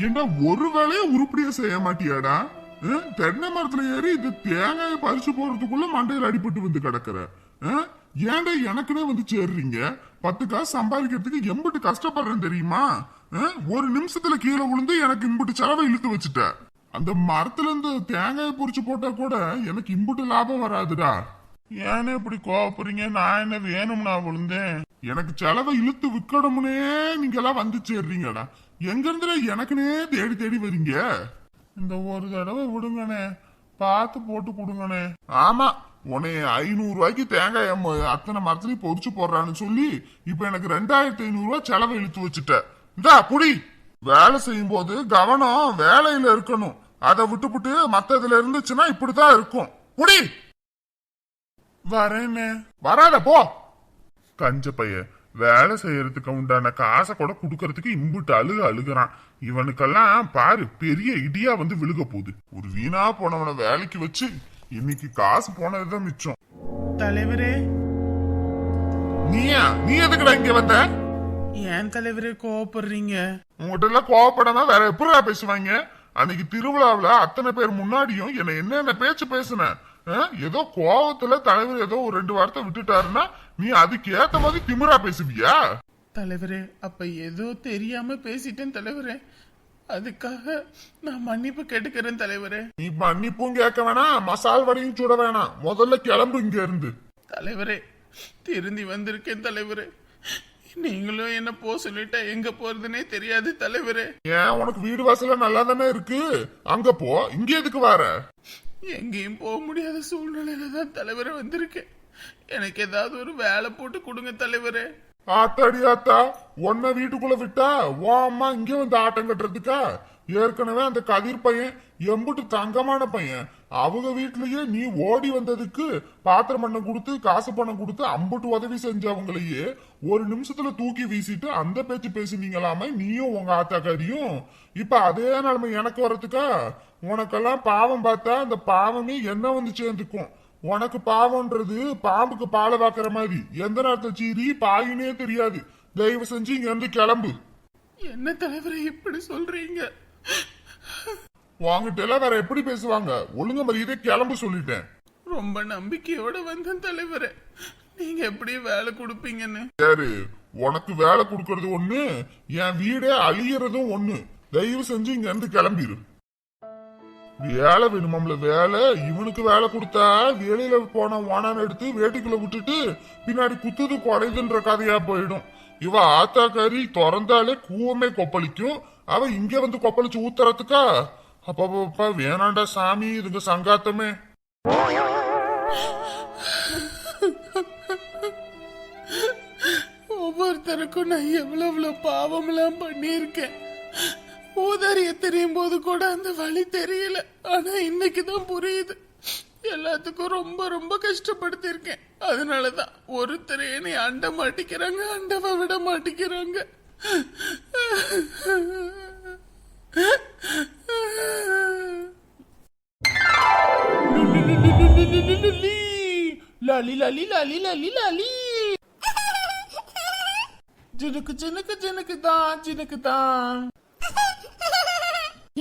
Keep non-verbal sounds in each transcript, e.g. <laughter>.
என்ன ஒரு வேலையை உருப்படியா செய்ய மாட்டியாடா? தென்னை மரத்துல ஏறி இந்த தேங்காயை பறிச்சு போறதுக்குள்ள மண்டையில் அடிபட்டு வந்து கிடக்குற. ஆ? ஏன்டா எனக்குனே வந்து சேர்றீங்க? பத்து காசு சம்பாதிக்கிறதுக்கு எம்பிட்டு கஷ்டப்படுறேன் தெரியுமா? ஒரு நிமிஷத்துல கீழே விழுந்து எனக்கு இம்புட்டு செலவை இழுத்து வச்சுட்ட. அந்த மரத்துல இருந்து தேங்காயை பொறிச்சு போட்டா கூட எனக்கு இம்புட்டு லாபம் வராதுடா. ஏன்னு இப்படி கோவப்படுறீங்க? நான் என்ன வேணும்னா விழுந்தேன்? எனக்கு செலவை இழுத்து விற்கணும்னே நீங்க எல்லாம் வந்து சேர்றீங்கடா. எங்க இருந்துல எனக்குனே தேடி தேடி வரீங்க? இந்த ஒரு தடவை விடுங்கண்ணே. பார்த்து போட்டு கொடுங்கண்ணே. ஆமா உனே ஐநூறு ரூபாய்க்கு தேங்காய் அத்தனை மரத்துலயும் பொறிச்சு போடுறான்னு சொல்லி இப்ப எனக்கு ரெண்டாயிரத்தி ஐநூறு ரூபாய் செலவை இழுத்து வச்சுட்ட. இந்தா புடி. வேலை செய்யும் போது கவனம் வேலையில இருக்கணும். அதை விட்டுப்புட்டு மத்ததுல இருந்துச்சுன்னா இப்படிதான் இருக்கும். புடி. வரேன்னு வராத போ. கஞ்ச பைய வேலை செய்யறதுக்கு உண்டான காசை கூட குடுக்கறதுக்கு இம்புட்டு அழுக அழுகுறான். இவனுக்கெல்லாம் பாரு பெரிய இடியா வந்து விழுக போகுது. ஒரு வீணா போனவனை வேலைக்கு வச்சு இன்னைக்கு காசு போனதுதான் மிச்சம். தலைவரே. நீயா? நீ எதுக்குடா இங்க வந்த? ஏன் தலைவரே கோவப்படுறீங்க? உங்ககிட்ட எல்லாம் கோவப்படாம வேற எப்படிடா பேசுவாங்க? அன்னைக்கு திருவிழாவுல அத்தனை பேர் முன்னாடியும் என்ன என்னென்ன பேச்சு பேசுன? ஆ? ஏதோ கோவத்துல தலைவர் ஏதோ ஒரு ரெண்டு வார்த்தை விட்டுட்டாருன்னா நீ அதுக்கு ஏத்த மாதிரி திமிரா பேசுவியா? தலைவரே அப்ப ஏதோ தெரியாம பேசிட்டேன் தலைவரே. அதுக்காக நான் மன்னிப்பு கேட்டுக்கிறேன் தலைவரே. நீ மன்னிப்பும் கேட்க வேணாம் மசால் வடையும் சுட வேணாம். முதல்ல கிளம்பு இங்க இருந்து தலைவரே திருந்தி வந்திருக்கேன் தலைவரே. நீங்களும் என்ன போ சொல்லிட்டா எங்க போறதுனே தெரியாது தலைவரே. ஏன் உனக்கு வீடு வாசல நல்லா தானே இருக்கு? அங்க போ இங்க எதுக்கு வர? எங்கேயும் போக முடியாத சூழ்நிலையில தான் தலைவரே வந்திருக்கேன். எனக்கு ஏதாவது ஒரு வேலை போட்டு கொடுங்க தலைவரே. ஆத்தாடி ஆத்தா உன்னை வீட்டுக்குள்ள விட்டா ஓ அம்மா இங்கே வந்து ஆட்டம் கட்டுறதுக்கா? ஏற்கனவே அந்த கதிர் பையன் எம்புட்டு தங்கமான பையன். அவங்க வீட்லயே நீ ஓடி வந்ததுக்கு பாத்திரம் பண்ண கொடுத்து காசு பணம் கொடுத்து அம்புட்டு உதவி செஞ்சவங்களையே ஒரு நிமிஷத்துல தூக்கி வீசிட்டு அந்த பேச்சு பேசினீங்களாம நீயும் உங்க ஆத்தாக்காரியும். இப்ப அதே நிலைமை எனக்கு வர்றதுக்கா? உனக்கெல்லாம் பாவம் பார்த்தா அந்த பாவமே என்ன வந்து சேர்ந்துக்கும்? உனக்கு பாவம்ன்றது பாம்புக்கு பாலை பாக்குற மாதிரி. எந்த நேரத்தை சீறி? பாயினே தெரியாது. தயவு செஞ்சு இங்க இருந்து கிளம்பு. என்ன தலைவரை இப்படி சொல்றீங்க? வாங்கிட்ட எல்லாம் வேற எப்படி பேசுவாங்க? ஒழுங்க மரியாதை கிளம்பு சொல்லிட்டேன். ரொம்ப நம்பிக்கையோட வந்தேன் தலைவரே. நீங்க எப்படி வேலை கொடுப்பீங்கன்னு? யாரு? உனக்கு வேலை கொடுக்கறது ஒண்ணு என் வீடே அழியறதும் ஒண்ணு. தயவு செஞ்சு இங்க இருந்து கிளம்பிரு. வேலை வேணுமாம்ல வேலை. இவனுக்கு வேலை கொடுத்தா வேலையில போன வானான் எடுத்து வேட்டிக்குள்ள விட்டுட்டு பின்னாடி குத்துது குறையுதுன்ற கதையா போயிடும். இவ ஆத்தாக்காரி திறந்தாலே கூவமே கொப்பளிக்கும். அவ இங்க வந்து கொப்பளிச்சு ஊத்துறதுக்கா? அப்பப்பா வேணாண்டா சாமி இதுங்க சங்காத்தமே. ஒவ்வொருத்தருக்கும் நான் எவ்வளவு எவ்வளவு பாவம்லாம் பண்ணியிருக்கேன். ஊதாரிய தெரியும் போது கூட அந்த வழி தெரியல. ஆனா இன்னைக்கு தான் புரியுது. எல்லாத்துக்கும் ரொம்ப ரொம்ப கஷ்டப்படுத்திருக்கேன் அதனாலதான் ஒருத்தர் என்னை அண்ட மாட்டிக்கிறாங்க அண்டவ விட மாட்டிக்கிறாங்க. லாலி லாலி லாலி லாலி லாலி ஜினுக்கு ஜினுக்கு ஜினுக்கு தான் ஜினுக்கு தான்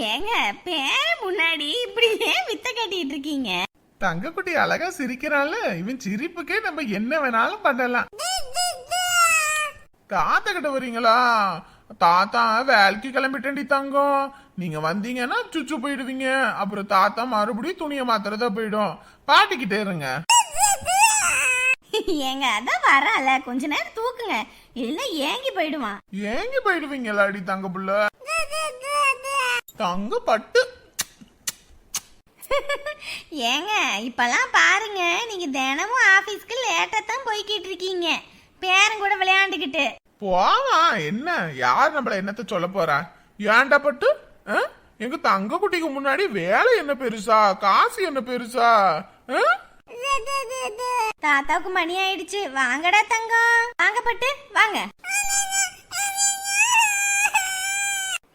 ஏங்க பேர முன்னாடி இப்படி ஏன் வித்த கட்டிட்டு இருக்கீங்க. தங்கக்குட்டி அழகா சிரிக்கிறான்ல. இவன் சிரிப்புக்கே நம்ம என்ன வேணாலும் பண்ணலாம். தாத்தா கிட்ட வரீங்களா தாத்தா வேலைக்கு கிளம்பிட்டேன்டி தங்கம் நீங்க வந்தீங்கன்னா சுச்சு போயிடுவீங்க. அப்புறம் தாத்தா மறுபடியும் துணியை மாத்துறதா போயிடும். பாட்டிக்கிட்டே இருங்க. ஏங்க அதான் வரல கொஞ்ச நேரம் தூக்குங்க. இல்ல ஏங்கி போயிடுவான். ஏங்கி போயிடுவீங்களாடி தங்க புள்ள? தங்க பட்டு. ஏங்க இப்பெல்லாம் பாருங்க. நீங்க தினமும் ஆபீஸ்க்கு லேட்டா தான் போய்கிட்டு இருக்கீங்க. பேரன் கூட விளையாண்டுக்கிட்டு. போவா? என்ன? யார் நம்மள என்னத்த சொல்ல போறா? ஏன்டா பட்டு? ஆ? எங்க தங்க குட்டிக்கு முன்னாடி வேலை என்ன பெருசா? காசு என்ன பெருசா? ஆ? தாத்தாவுக்கு மணி ஆயிடுச்சு. வாங்கடா தங்கம். வாங்க பட்டு வாங்க.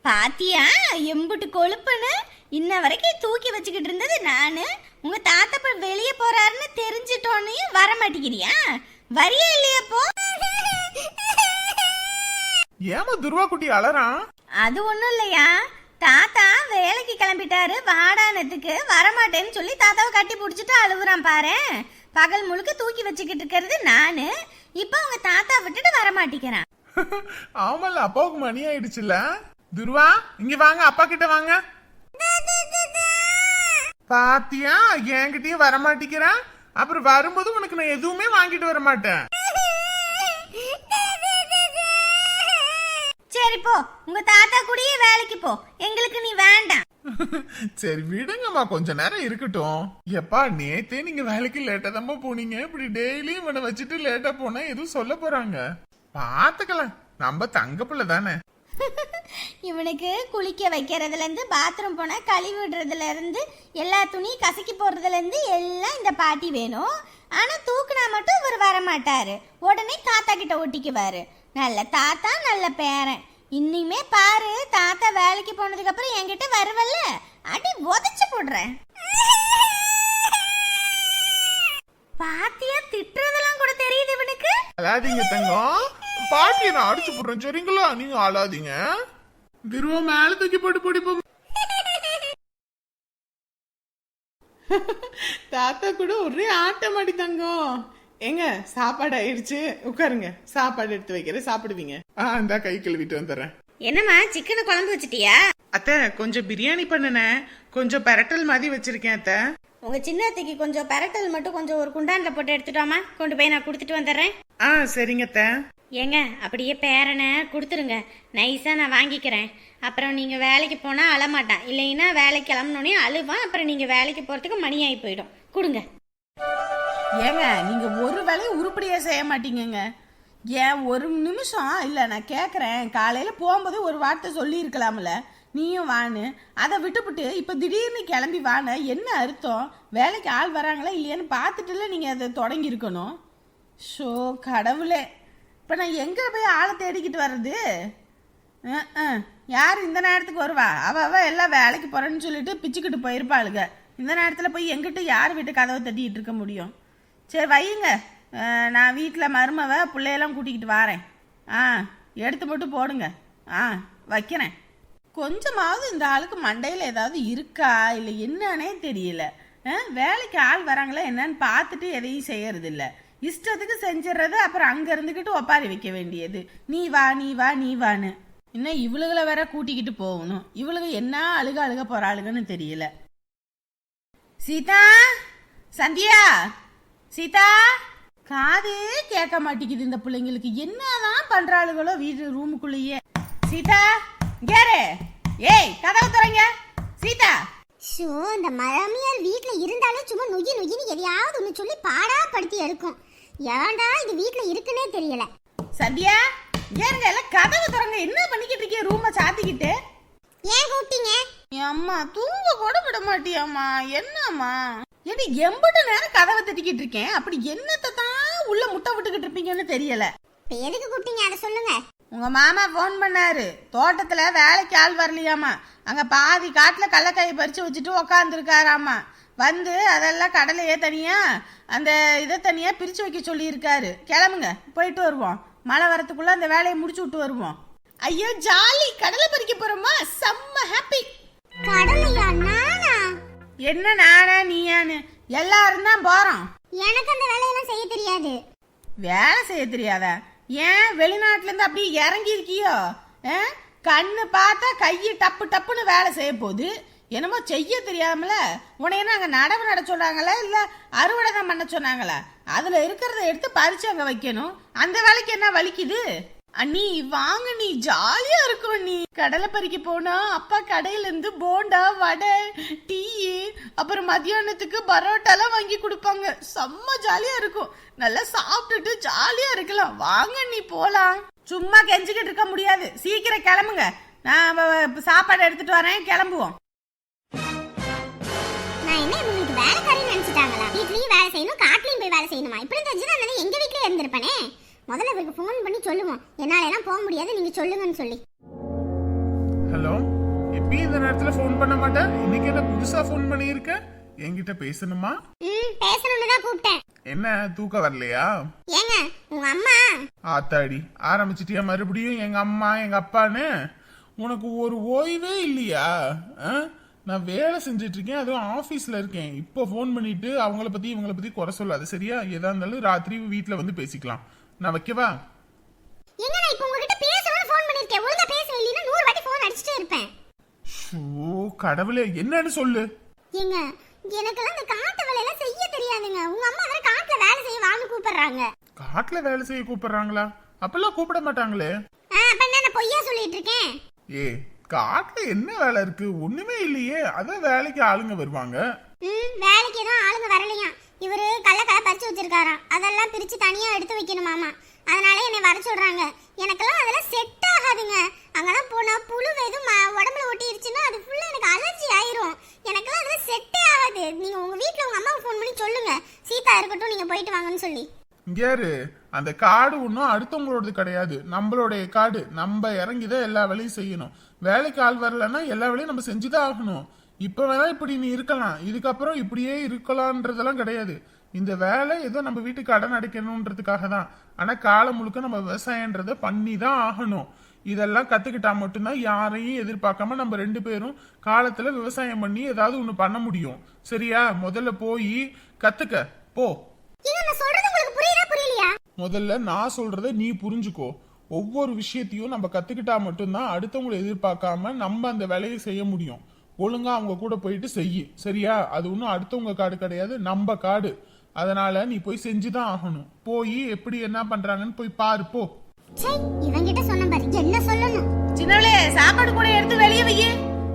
பாத்தியா? எம்புட்டு கொழுப்புன்னு இன்ன வரைக்கும் தூக்கி வச்சுக்கிட்டு இருந்தது நானு. உங்க தாத்தா இப்ப வெளியே போறாருன்னு தெரிஞ்சிட்டோன்னு வர மாட்டேங்கிறியா? வரியா இல்லையா போ ஏமா துருவா குட்டி அலறான்? அது ஒண்ணும் இல்லையா? தாத்தா வேலைக்கு கிளம்பிட்டாரு. வாடானத்துக்கு வரமாட்டேன்னு சொல்லி தாத்தாவை கட்டி பிடிச்சிட்டு அழுகுறான் பாரு. பகல் முழுக்க தூக்கி வச்சுக்கிட்டு இருக்கிறது நானு. இப்போ உங்க தாத்தா விட்டுட்டு வரமாட்டேங்கிறான். <laughs> ஆமால அப்பாவுக்கு மணி ஆயிடுச்சுல. துருவா இங்க வாங்க அப்பா கிட்ட வாங்க. பாத்தியா என்கிட்டயும் வர மாட்டேங்கிறான் அப்புறம் வரும்போது உனக்கு நான் எதுவுமே வாங்கிட்டு வர மாட்டேன் சரி போ. உங்க தாத்தா கூடயே வேலைக்கு போ. எங்களுக்கு நீ வேண்டாம். <laughs> சரி விடுங்கம்மா. கொஞ்ச நேரம் இருக்கட்டும். எப்பா நேத்தே நீங்க வேலைக்கு லேட்டா தாம்மா போனீங்க. இப்படி டெய்லியும் இவனை வச்சுட்டு லேட்டா போனா எதுவும் சொல்ல போறாங்க? பாத்துக்கலாம். நம்ம தங்க பிள்ளை தானே. <laughs> இவனுக்கு குளிக்க வைக்கிறதுல இருந்து பாத்ரூம் போனா கழுவி விடுறதுல இருந்து எல்லா துணி கசக்கி போடுறதுல இருந்து எல்லாம் இந்த பாட்டி வேணும். ஆனா தூக்குனா மட்டும் இவர் வர மாட்டாரு உடனே தாத்தா கிட்ட ஒட்டிக்குவாரு. நல்ல தாத்தா நல்ல பேரன். இனிமே பாரு தாத்தா வேலைக்கு போனதுக்கு அப்புறம் என்கிட்ட வருவல்ல. அடி உதச்சு போடுறேன். பாத்தியா திட்டுறதெல்லாம் கூட தெரியுது இவனுக்கு? அழாதீங்க தங்கம். பாட்டியை நான் அடிச்சு போடுறேன் சரிங்களா? நீங்க அழாதீங்க. திரும்ப மேல தூக்கி போட்டு பிடிப்போம். <laughs> தாத்தா கூட ஒரே ஆட்டம் அடி தங்கம். ஏங்க சாப்பாடு ஆயிடுச்சு உட்காருங்க. சாப்பாடு எடுத்து வைக்கிறேன். சாப்பிடுவீங்க. ஆ இந்தா கை கழுவிட்டு வந்துடுறேன். என்னம்மா சிக்கனை குழம்பு வச்சிட்டியா? அத்தை கொஞ்சம் பிரியாணி பண்ணுனேன் கொஞ்சம் பெரட்டல் மாதிரி வச்சிருக்கேன் அத்தை. உங்க சின்னத்துக்கு கொஞ்சம் பெரட்டல் மட்டும் கொஞ்சம் ஒரு குண்டான்ல போட்டு எடுத்துட்டோமா? கொண்டு போய் நான் கொடுத்துட்டு வந்துடுறேன். ஆ சரிங்க அத்தை. ஏங்க அப்படியே பேரனை கொடுத்துருங்க. நைஸா நான் வாங்கிக்கிறேன். அப்புறம் நீங்க வேலைக்கு போனா அழமாட்டான். இல்லைன்னா வேலைக்கு கிளம்புனோடனே அழுவான். அப்புறம் நீங்க வேலைக்கு போறதுக்கு மணி ஆகி போயிடும். கொடுங்க. ஏங்க நீங்க ஒரு வேலையும் உருப்படியா செய்ய மாட்டீங்கங்க. ஏன் ஒரு நிமிஷம் இல்ல நான் கேக்குறேன். காலையில போகும்போது ஒரு வார்த்தை சொல்லி இருக்கலாம்ல நீயும் வான்னு. அதை விட்டுப்புட்டு இப்ப திடீர்னு கிளம்பி வான என்ன அர்த்தம்? வேலைக்கு ஆள் வராங்களா இல்லையான்னு பார்த்துட்டுல நீங்க அதை தொடங்கியிருக்கணும். ஷோ கடவுளே. இப்ப நான் எங்க போய் ஆளை தேடிக்கிட்டு வர்றது? யார் இந்த நேரத்துக்கு வருவா? அவ அவ எல்லாம் வேலைக்கு போறேன்னு சொல்லிட்டு பிச்சுக்கிட்டு போயிருப்பாளுங்க. இந்த நேரத்துல போய் எங்கிட்ட யார் வீட்டு கதவை தட்டிட்டு இருக்க முடியும்? சரி வையுங்க. நான் வீட்டில் மருமவ பிள்ளையெல்லாம் கூட்டிக்கிட்டு வரேன். ஆ எடுத்து மட்டும் போடுங்க. ஆ வைக்கிறேன். கொஞ்சமாவது இந்த ஆளுக்கு மண்டையில் ஏதாவது இருக்கா இல்லை என்னன்னே தெரியல. வேலைக்கு ஆள் வராங்களா என்னன்னு பார்த்துட்டு எதையும் செய்யறதில்ல. இஷ்டத்துக்கு செஞ்சிடுறது அப்புறம் அங்கே இருந்துக்கிட்டு ஒப்பாரி வைக்க வேண்டியது. நீ வா நீ வா நீ வான்னு. இன்னும் இவளுகளை வேற கூட்டிக்கிட்டு போகணும். இவளுக என்ன அழுக அழுக போகிறாளுகன்னு தெரியல. சீதா சந்தியா? சீதா காதே கேட்க மாட்டேங்குது இந்த பிள்ளைங்களுக்கு. என்னதான் பண்றாளுகளோ வீட்டு ரூமுக்குள்ளேயே. சீதா கேரு ஏய் கதவு திறங்க. சீதா. ஷோ இந்த மாமியார் வீட்ல இருந்தாலே சும்மா நொய்யி நொய்யின்னு எதையாவது ஒன்று சொல்லி பாடா படுத்தி எடுக்கும். ஏன்டா இது வீட்ல இருக்குன்னே தெரியல. சந்தியா ஏங்க எல்லாம் கதவு திறங்க. என்ன பண்ணிக்கிட்டு இருக்கீங்க? ரூமை சாத்திக்கிட்டு. ஏன் கூப்பிட்டீங்க? அம்மா தூங்க கூட விட மாட்டியாம்மா. என்னம்மா? ஏடி எம்பட்டு நேரம் கதவை தட்டிக்கிட்டு இருக்கேன். அப்படி என்னத்தை தான் உள்ள முட்டை விட்டுக்கிட்டு இருப்பீங்கன்னு தெரியல. இப்போ எதுக்கு கூப்பிட்டீங்க? அதை சொல்லுங்க. உங்க மாமா ஃபோன் பண்ணாரு. தோட்டத்துல வேலைக்கு ஆள் வரலையாமா? அங்க பாதி காட்டுல கடலக்காயை பறிச்சு வச்சுட்டு உக்காந்துருக்காராமா? வந்து அதெல்லாம் கடலையே தனியா அந்த இதை தனியா பிரிச்சு வைக்க சொல்லியிருக்காரு. கிளம்புங்க போயிட்டு வருவோம். மழை வரத்துக்குள்ள அந்த வேலையை முடிச்சு விட்டு வருவோம். ஐயோ ஜாலி. கடலை பறிக்க போறோமா? செம்ம ஹாப்பி கடலையா என்ன நானா நீயான்னு? எல்லாரும் தான் போறோம். எனக்கு அந்த வேலையெல்லாம் செய்ய தெரியாது. வேலை செய்ய தெரியாதா? ஏன் வெளிநாட்டுல இருந்து அப்படியே இறங்கி இருக்கியோ? கண்ணு பார்த்தா கையை டப்பு டப்புன்னு வேலை செய்ய போகுது. என்னமோ செய்ய தெரியாமல என்ன அங்க நடவு நட சொன்னாங்களா இல்ல அறுவடை தான் பண்ண சொன்னாங்களா? அதுல இருக்கிறத எடுத்து பறிச்சு அங்க வைக்கணும். அந்த வேலைக்கு என்ன வலிக்குது? அண்ணி வாங்க நீ ஜாலியா இருக்கும் நீ கடலை பறிக்க போனா அப்பா கடையில இருந்து போண்டா வடை டீ அப்புறம் மதியானத்துக்கு பரோட்டாலாம் வாங்கி கொடுப்பாங்க. செம்ம ஜாலியா இருக்கும். நல்லா சாப்பிட்டுட்டு ஜாலியா இருக்கலாம். வாங்க நீ போலாம். சும்மா கெஞ்சிக்கிட்டு இருக்க முடியாது. சீக்கிரம் கிளம்புங்க. நான் சாப்பாடு எடுத்துட்டு வரேன். கிளம்புவோம். நான் என்ன உங்களுக்கு வேலைக்காரின்னு நினைச்சிட்டாங்களா? வீட்லயும் வேலை செய்யணும் காட்டுலயும் போய் வேலை செய்யணுமா? இப்படி தெரிஞ்சுதான் நான் எங்க வீட்லயே இருந்திருப்பேனே? முதல்ல இவருக்கு ஃபோன் பண்ணி சொல்லுவோம். என்னால எல்லாம் போக முடியாது நீங்க சொல்லுங்கன்னு சொல்லி. ஹலோ எப்பயும் இந்த நேரத்துல ஃபோன் பண்ண மாட்டேன். இன்னைக்கு என்ன புதுசா ஃபோன் பண்ணியிருக்க? என்கிட்ட பேசணுமா? ம் பேசணும்னு தான் கூப்பிட்டேன். என்ன தூக்கம் வரலையா? ஏங்க உங்க அம்மா? ஆத்தாடி ஆரம்பிச்சிட்டியா மறுபடியும் எங்க அம்மா எங்க அப்பான்னு? உனக்கு ஒரு ஓய்வே இல்லையா? ஆ? நான் வேலை செஞ்சுட்டு இருக்கேன் அதுவும் ஆபீஸ்ல இருக்கேன். இப்போ ஃபோன் பண்ணிட்டு அவங்கள பத்தி இவங்கள பத்தி குறை சொல்லாது சரியா? எதா இருந்தாலும் ராத்திரி வீட்ல வந்து பேசிக்கலாம். நான் வைக்கவா? எங்க நான் இப்போ உங்ககிட்ட பேசணும்னு ஃபோன் பண்ணிருக்கேன். ஒழுங்கா பேச இல்லைன்னா நூறு வாட்டி ஃபோன் அடிச்சுட்டே இருப்பேன். ஓ கடவுளே என்னன்னு சொல்லு. ஏங்க எனக்கெல்லாம் இந்த காட்டு வேலையெல்லாம் செய்ய தெரியாதுங்க. உங்க அம்மா வேற காட்டுல வேலை செய்ய வான்னு கூப்பிடுறாங்க. காட்டுல வேலை செய்ய கூப்பிடுறாங்களா? அப்பெல்லாம் கூப்பிட மாட்டாங்களே. ஆ, அப்ப என்ன நான் பொய்யா சொல்லிட்டு இருக்கேன்? ஏ காட்டுல என்ன வேலை இருக்கு? ஒண்ணுமே இல்லையே. அதான் வேலைக்கு ஆளுங்க வருவாங்க. ம் வேலைக்கு எதுவும் ஆளுங்க வரலையா இவரு கள்ளக்கடை பறிச்சு வச்சிருக்காராம் அதெல்லாம் பிரித்து தனியாக எடுத்து வைக்கணுமாமா அதனால என்னை வர சொல்கிறாங்க எனக்கெல்லாம் அதெல்லாம் செட் ஆகாதுங்க. அங்கெல்லாம் போனால் புழு எதுவும் உடம்புல ஒட்டிருச்சுன்னா அது ஃபுல்லாக எனக்கு அலர்ஜி ஆயிரும். எனக்கெல்லாம் அதெல்லாம் செட்டே ஆகாது. நீங்கள் உங்கள் வீட்டில் உங்கள் அம்மாவுக்கு ஃபோன் பண்ணி சொல்லுங்க. சீதா இருக்கட்டும் நீங்கள் போயிட்டு வாங்கன்னு சொல்லி. இங்கேரு அந்த காடு ஒன்றும் அடுத்தவங்களோடது கிடையாது. நம்மளுடைய காடு. நம்ம இறங்கிதான் எல்லா வேலையும் செய்யணும். வேலைக்கு ஆள் வரலன்னா எல்லா வேலையும் நம்ம செஞ்சுதான் ஆகணும். இப்ப வேணா இப்படி நீ இருக்கலாம். இதுக்கப்புறம் இப்படியே இருக்கலாம்ன்றதெல்லாம் கிடையாது. இந்த வேலை ஏதோ நம்ம வீட்டுக்கு கடன் அடைக்கணுன்றதுக்காக தான். ஆனா காலம் முழுக்க நம்ம விவசாயன்றதை பண்ணி தான் ஆகணும். இதெல்லாம் கத்துக்கிட்டா மட்டும்தான் யாரையும் எதிர்பார்க்காம நம்ம ரெண்டு பேரும் காலத்துல விவசாயம் பண்ணி ஏதாவது ஒண்ணு பண்ண முடியும். சரியா? முதல்ல போய் கத்துக்க. போ. முதல்ல நான் சொல்றத நீ புரிஞ்சுக்கோ. ஒவ்வொரு விஷயத்தையும் நம்ம கத்துக்கிட்டா மட்டும்தான் அடுத்தவங்களை எதிர்பார்க்காம நம்ம அந்த வேலையை செய்ய முடியும். ஒழுங்கா அவங்க கூட போயிட்டு செய்யு. சரியா? அது ஒன்றும் அடுத்தவங்க காடு கிடையாது. நம்ம காடு. அதனால நீ போய் செஞ்சுதான் ஆகணும். போய் எப்படி என்ன பண்றாங்கன்னு போய் பாரு போ. இவங்கிட்ட சொன்ன பாரு. என்ன சொல்லணும்? சின்னவளே சாப்பாடு கூட எடுத்து வெளியே வையு.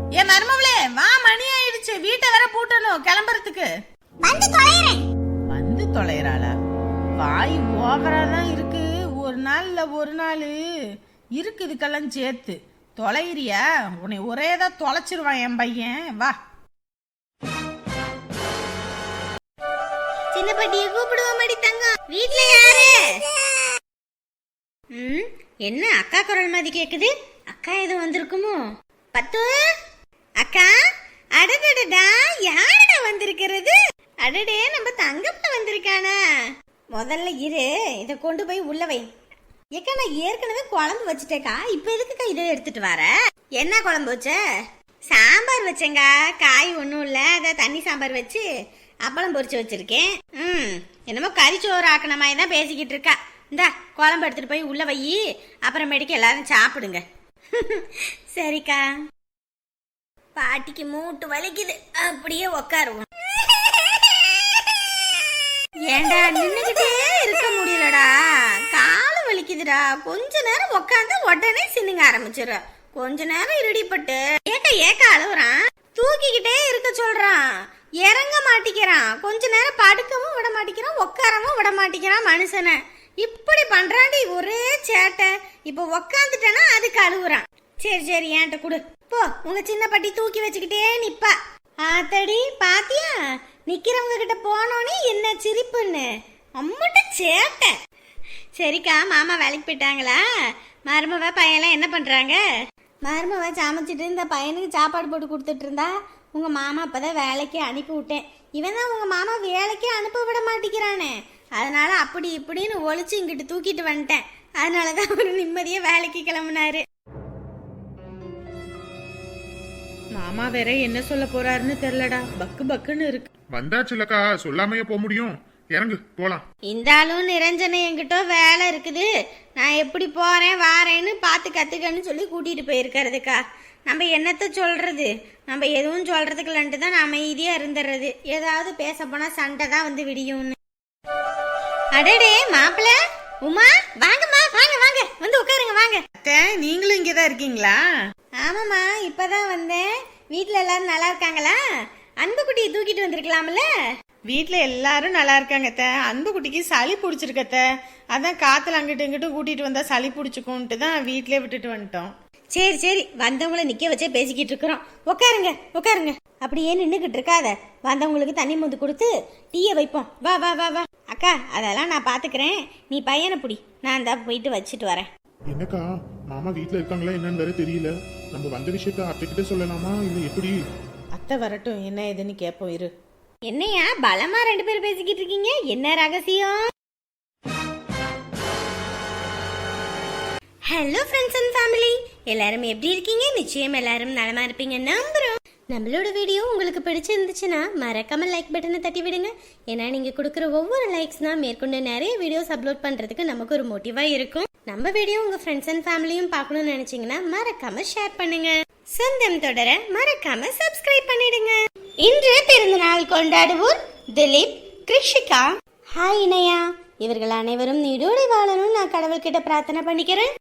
என் மருமவளே வா மணி ஆயிடுச்சு. வீட்டை வேற பூட்டணும் கிளம்புறதுக்கு. வந்து தொலைறேன் வந்து தொலைறாளா? வாய் ஓவரா தான் இருக்கு. ஒரு நாள்ல ஒரு நாள். இருக்கு இதுக்கெல்லாம் சேர்த்து. தொலைறியா? உன்னை ஒரே தான் தொலைச்சிருவான் என் பையன். வா. சின்ன பாட்டியை கூப்பிடுவோம் மடி தங்கம். வீட்ல யாரு? ம் என்ன அக்கா குரல் மாதிரி கேக்குது? அக்கா எதுவும் வந்திருக்குமோ? பத்து? அக்கா அடடடடா யாரடா வந்திருக்கிறது? அடடே நம்ம தங்கம்ல வந்திருக்கானா? முதல்ல இரு இதை கொண்டு போய் உள்ள வை. ஏக்கா நான் ஏற்கனவே குழம்பு வச்சுட்டேக்கா. இப்போ எதுக்குக்கா இதை எடுத்துட்டு வர? என்ன குழம்பு வச்ச? சாம்பார் வச்சேங்கா. காய் ஒன்றும் இல்லை. அதை தண்ணி சாம்பார் வச்சு அப்பளம் பொரிச்சு வச்சிருக்கேன். ம் என்னமோ கறிச்சோறு ஆக்கின மாதிரி தான் பேசிக்கிட்டு இருக்கா. இந்தா குழம்பு எடுத்துட்டு போய் உள்ள வை. அப்புறமேட்டுக்கு எல்லாரும் சாப்பிடுங்க. <laughs> சரிக்கா. பாட்டிக்கு மூட்டு வலிக்குது. அப்படியே உக்காருவோம். ஏண்டா நின்னுகிட்டே இருக்க முடியலடா. வலிக்குதுடா கொஞ்ச நேரம் உக்காந்து உடனே சின்னுங்க ஆரம்பிச்சிடுற. கொஞ்ச நேரம் இருடிப்பட்டு ஏக்க ஏக்க அழுகுறான் தூக்கிக்கிட்டே இருக்க சொல்றான். இறங்க மாட்டிக்கிறான். கொஞ்ச நேரம் படுக்கவும் விட மாட்டேங்கிறான் உட்காரவும் விட மாட்டேங்கிறான் மனுஷனை. இப்படி பண்றாண்டி ஒரே சேட்டை. இப்ப உக்காந்துட்டேன்னா அதுக்கு அழுகுறான் சரி சரி ஏன்ட்ட கொடு. போ உங்க சின்ன பட்டி தூக்கி வச்சுக்கிட்டே நிப்பா. ஆத்தடி பாத்தியா? நிக்கிறவங்க கிட்ட போனோன்னே என்ன சிரிப்புன்னு. அம்மட்ட சேட்டை. சரிக்கா மாமா வேலைக்கு போயிட்டாங்களா? மருமவ பையன்லாம் என்ன பண்றாங்க? மருமவ சமைச்சிட்டு இந்த பையனுக்கு சாப்பாடு போட்டு கொடுத்துட்டு இருந்தா உங்க மாமா அப்பதான் வேலைக்கு அனுப்பி விட்டேன். இவன் தான் உங்க மாமா வேலைக்கு அனுப்ப விட மாட்டேங்கிறானே. அதனால அப்படி இப்படின்னு ஒளிச்சு இங்கிட்டு தூக்கிட்டு வந்துட்டேன். அதனாலதான் ஒரு நிம்மதியா வேலைக்கு கிளம்புனாரு. மாமா வேற என்ன சொல்ல போறாருன்னு தெரியலடா. பக்கு பக்குன்னு இருக்கு. வந்தாச்சுலக்கா சொல்லாமையே போக முடியும். இறங்கு போலாம். இந்த ஆளும் நிரஞ்சனை என்கிட்ட வேலை இருக்குது. நான் எப்படி போறேன் வாரேன்னு பார்த்து கத்துக்கன்னு சொல்லி கூட்டிட்டு போயிருக்கிறதுக்கா. நம்ம என்னத்த சொல்றது? நம்ம எதுவும் சொல்றதுக்கு இல்லைன்ட்டு தான் நான் அமைதியா இருந்துடுறது ஏதாவது பேச போனா சண்டை தான் வந்து விடியும்னு. அடடே மாப்பிள்ள உமா வாங்கம்மா வாங்க வாங்க. வந்து உட்காருங்க வாங்க. அத்தை நீங்களும் இங்கதான் இருக்கீங்களா? ஆமாம்மா இப்பதான் வந்தேன். வீட்ல எல்லாரும் நல்லா இருக்காங்களா? அன்புக்குட்டியை தூக்கிட்டு வந்திருக்கலாம்ல? வீட்ல எல்லாரும் நல்லா இருக்காங்க அத்தை. அன்பு குட்டிக்கு சளி பிடிச்சிருக்கத்த அதான் காத்துல அங்கிட்டு இங்கிட்டு கூட்டிட்டு வந்தா சளி பிடிச்சிக்கும்ட்டு தான் வீட்லயே விட்டுட்டு வந்துட்டோம். சரி சரி. வந்தவங்கள நிக்க வச்சே பேசிக்கிட்டு இருக்கிறோம். உட்காருங்க உட்காருங்க அப்படியே நின்றுக்கிட்டு இருக்காத. வந்தவங்களுக்கு தண்ணி மொந்து கொடுத்து டீயை வைப்போம். வா வா வா வா. அக்கா அதெல்லாம் நான் பாத்துக்கிறேன். நீ பையனை பிடி. நான் தான் போயிட்டு வச்சுட்டு வரேன். என்னக்கா? மாமா வீட்ல இருக்காங்களா என்னன்னு வேற தெரியல. நம்ம வந்த விஷயத்த அத்தைக்கிட்ட சொல்லலாமா? இல்ல எப்படி? அத்தை வரட்டும். என்ன ஏதுன்னு கேட்போம் இரு. என்னையா பலமா ரெண்டு பேரும் பேசிக்கிட்டு இருக்கீங்க? என்ன ரகசியம்? ஹலோ ஃப்ரெண்ட்ஸ் அண்ட் ஃபேமிலி எல்லாரும் எப்படி இருக்கீங்க? நிச்சயம் எல்லாரும் நலமா இருப்பீங்க. நம்புறோம் நம்மளோட வீடியோ உங்களுக்கு பிடிச்சிருந்துச்சுன்னா மறக்காம லைக் பட்டனை தட்டி விடுங்க. ஏன்னா நீங்க கொடுக்குற ஒவ்வொரு லைக்ஸ் தான் மேற்கொண்டு நிறைய வீடியோஸ் அப்லோட் பண்றதுக்கு நமக்கு ஒரு மோட்டிவா இருக்கும். நம்ம வீடியோ உங்க ஃப்ரெண்ட்ஸ் அண்ட் ஃபேமிலியும் பார்க்கணும்னு நினைச்சீங்கன்னா மறக்காம ஷேர் பண்ணுங்க. சொந்தம் தொடர மறக்காம சப்ஸ்கிரைப் பண்ணிடுங்க. இன்று பிறந்தநாள் கொண்டாடுவோர் திலீப் கிருஷிகா. ஹாய் இணையா. இவர்கள் அனைவரும் நீடோடி வாழணும்னு நான் கடவுள்கிட்ட பிரார்த்தனை பண்ணிக்கிறேன்.